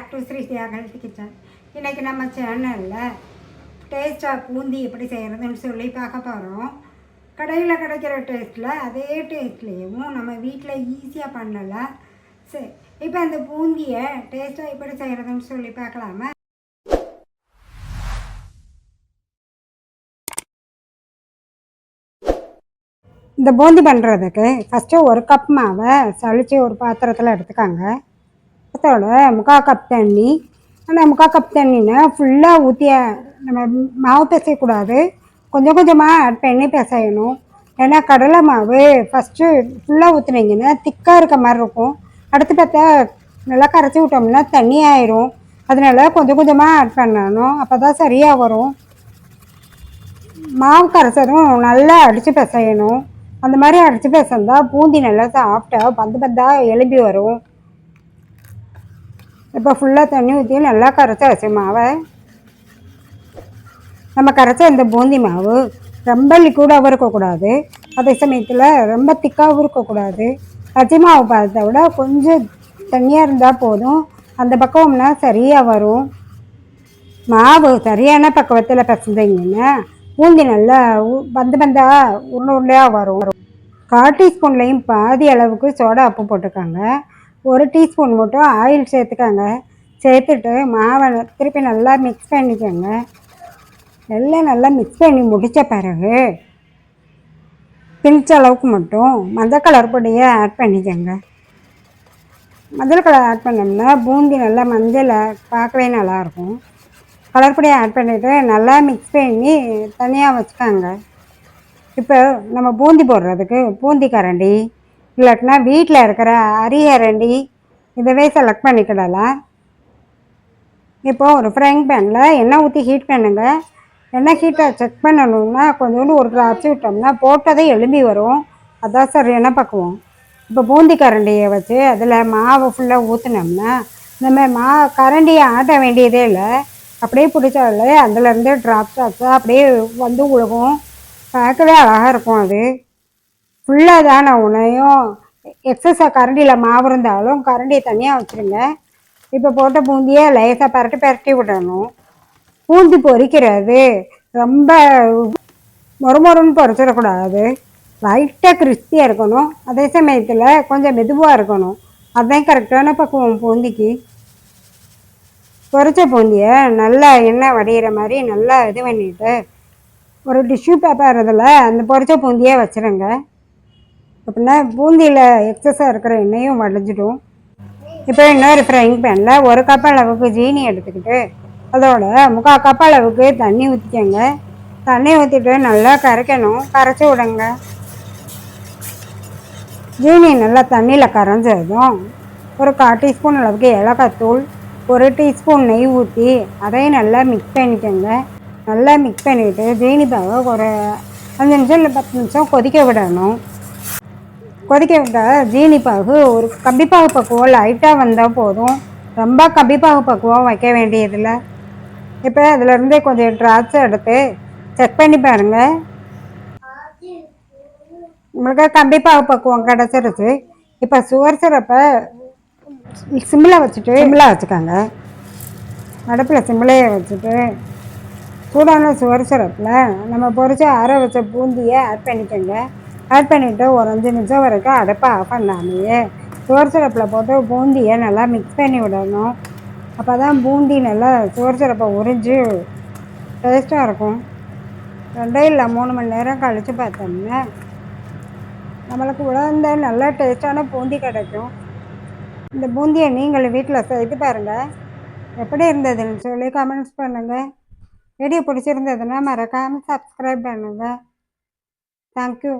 Back to Sri health kitchen இன்றைக்கி நம்ம சேனலில் டேஸ்ட்டாக பூந்தி எப்படி செய்கிறதுன்னு சொல்லி பார்க்க போகிறோம் கடையில் கிடைக்கிற டேஸ்ட்டில் அதே டேஸ்ட்லேயும் நம்ம வீட்டில் ஈஸியாக பண்ணலை. சரி இப்போ அந்த பூந்தியை டேஸ்ட்டாக எப்படி செய்கிறதுன்னு சொல்லி பார்க்கலாமா? இந்த பூந்தி பண்ணுறதுக்கு ஃபஸ்ட்டு ஒரு கப் மாவை சளிச்சு ஒரு பாத்திரத்தில் எடுத்துக்காங்க. அதோட முக்கால் கப் தண்ணி. ஆனால் முக்கால் கப் தண்ணினை ஃபுல்லாக ஊற்றிய நம்ம மாவு பிசையக்கூடாது. கொஞ்சம் கொஞ்சமாக ஆட் பண்ணி பிசையணும். ஏன்னா கடலை மாவு ஃபஸ்ட்டு ஃபுல்லாக ஊற்றுனீங்கன்னா திக்காக இருக்க மாதிரி இருக்கும். அடுத்து பார்த்தா நல்லா கரைச்சி விட்டோம்னா தண்ணி ஆயிரும். அதனால கொஞ்சம் கொஞ்சமாக ஆட் பண்ணணும். அப்போ தான் சரியாக வரும். மாவு கரைச்சதும் நல்லா அடித்து பிசையணும். அந்த மாதிரி அடித்து பிசைந்தா பூந்தி நல்லா சாஃப்டாக பந்து பந்தாக எலும்பி வரும். இப்போ ஃபுல்லாக தண்ணி ஊற்றி நல்லா கரைச்சாச்சு மாவை. நம்ம கரைச்ச இந்த பூந்தி மாவு ரொம்ப லிக்விடாகவும் இருக்கக்கூடாது. அதே சமயத்தில் ரொம்ப திக்காகவும் இருக்கக்கூடாது. அச்சி மாவு பார்த்த விட கொஞ்சம் தண்ணியாக இருந்தால் போதும். அந்த பக்கம்னா சரியாக வரும். மாவு சரியான பக்குவத்தில் பசந்தீங்கன்னா பூந்தி நல்லா உ- பந்து பந்தாக உருண்டை உருண்டையாக வரும். கால் டீஸ்பூன்லேயும் பாதி அளவுக்கு சோடா உப்பு போட்டுக்காங்க. ஒரு டீஸ்பூன் மட்டும் ஆயில் சேர்த்துக்கோங்க. சேர்த்துட்டு மாவை திருப்பி நல்லா மிக்ஸ் பண்ணிக்கோங்க. எல்லாம் நல்லா மிக்ஸ் பண்ணி முடித்த பிறகு பிஞ்ச அளவுக்கு மட்டும் மஞ்சள் கலர் பொடியை ஆட் பண்ணிக்கோங்க. மஞ்சள் கலர் ஆட் பண்ணோம்னா பூந்தி நல்லா மஞ்சளை பார்க்கவே நல்லாயிருக்கும். கலர் பொடியை ஆட் பண்ணிவிட்டு நல்லா மிக்ஸ் பண்ணி தனியாக வச்சுக்காங்க. இப்போ நம்ம பூந்தி போடுறதுக்கு பூந்தி கரண்டி இல்லாட்டினா வீட்டில் இருக்கிற அரிகரண்டி இதவே செலக்ட் பண்ணிக்கிடலாம் இப்போது ஒரு ஃப்ரைங் பேனில் எண்ணெய் ஊற்றி ஹீட் பண்ணுங்க. எண்ணெய் ஹீட்டை செக் பண்ணணும்னா கொஞ்சோண்டு ஒரு அரைச்சி விட்டோம்னா போட்டதே எலும்பி வரும். அதான் சரி என்ன பக்குவோம். இப்போ பூந்தி கரண்டியை வச்சு அதில் மாவு ஃபுல்லாக ஊற்றினோம்னா நம்ம மா கரண்டியை ஆட்ட வேண்டியதே இல்லை. அப்படியே பிடிச்சாலே அதுலேருந்து ட்ராப்ஸ் ட்ராப்ஸாக அப்படியே வந்து விழுகும் பார்க்கவே அழகாக இருக்கும் அது. ஃபுல்லாக தானே உனையும் எக்ஸஸாக கரண்டியில் மாவு இருந்தாலும் கரண்டியை தனியாக வச்சுருங்க. இப்போ போட்ட பூந்தியை லேசாக பரட்டி பரட்டி விடணும். பூந்தி பொரிக்கிறது ரொம்ப மொறுமொறுன்னு பொறிச்சிடக்கூடாது. லைட்டாக கிறிஸ்பியாக இருக்கணும். அதே சமயத்தில் கொஞ்சம் மெதுவாக இருக்கணும். அதுதான் கரெக்டான பக்குவம் பூந்திக்கு. பொறிச்ச பூந்தியை நல்லா எண்ணெய் வடிகிற மாதிரி நல்லா இது பண்ணிட்டு ஒரு டிஷ்யூ பேப்பர் இதில் அந்த பொறிச்ச பூந்தியை வச்சுருங்க. அப்படின்னா பூந்தியில் எக்ஸஸாக இருக்கிற எண்ணெயும் வடிஞ்சிடும். இப்போ இன்னொரு ஃப்ரைங் பேனில் ஒரு கப் அளவுக்கு ஜீனி எடுத்துக்கிட்டு அதோட முக்கால் கப் அளவுக்கு தண்ணி ஊற்றிக்கோங்க தண்ணி ஊற்றிட்டு நல்லா கரைக்கணும். கரைச்சி விடுங்க. ஜீனி நல்லா தண்ணியில் கரைஞ்சதும் ஒரு கால் டீஸ்பூன் அளவுக்கு ஏலக்காய் தூள் ஒரு டீஸ்பூன் நெய் ஊற்றி அதையும் நல்லா மிக்ஸ் பண்ணிக்கோங்க. நல்லா மிக்ஸ் பண்ணிவிட்டு ஜீனி பாவை ஒரு அஞ்சு நிமிஷம் இல்லை பத்து நிமிஷம் கொதிக்க விடணும். கொதிக்க விட்டால் ஜீனி பாகு ஒரு கம்பிப்பாகு பக்குவம் லைட்டாக வந்தால் போதும். ரொம்ப கம்பிப்பாகு பக்குவம் வைக்க வேண்டியதில்லை. இப்போ அதுலேருந்து கொஞ்சம் ட்ராப்ஸ் எடுத்து செக் பண்ணி பாருங்கள் உங்களுக்கு கம்பிப்பாகு பக்குவம் கிடச்சிருச்சு. இப்போ சுகர் சிரப்பை சிம்மில் வச்சுட்டு சிம்மில் வச்சுக்கோங்க. அடுப்பில் சிம்மிலேயே வச்சுட்டு சூடான சுகர் சிரப்பில் நம்ம பொரிச்சு ஆற வச்ச பூந்தியை ஆட் பண்ணிக்கோங்க. ஆட் பண்ணிவிட்டு ஒரு அஞ்சு நிமிஷம் வரைக்கும் அடுப்பை ஆஃப் பண்ணாமையே சுகர் சிரப்பில் போட்டு பூந்தியை நல்லா மிக்ஸ் பண்ணி விடணும். அப்போ தான் பூந்தி நல்லா சுகர் சிரப்பை உறிஞ்சு டேஸ்ட்டாக இருக்கும். ரெண்டே இல்லை மூணு மணி நேரம் கழித்து பார்த்தோம்னா நம்மளுக்கு உலர்ந்த நல்ல டேஸ்ட்டான பூந்தி கிடைக்கும். இந்த பூந்தியை நீங்கள் வீட்டில் செய்து பாருங்கள் எப்படி இருந்ததுன்னு சொல்லி கமெண்ட்ஸ் பண்ணுங்கள் வீடியோ பிடிச்சிருந்ததுன்னா மறக்காமல் சப்ஸ்கிரைப் பண்ணுங்கள் தேங்க்யூ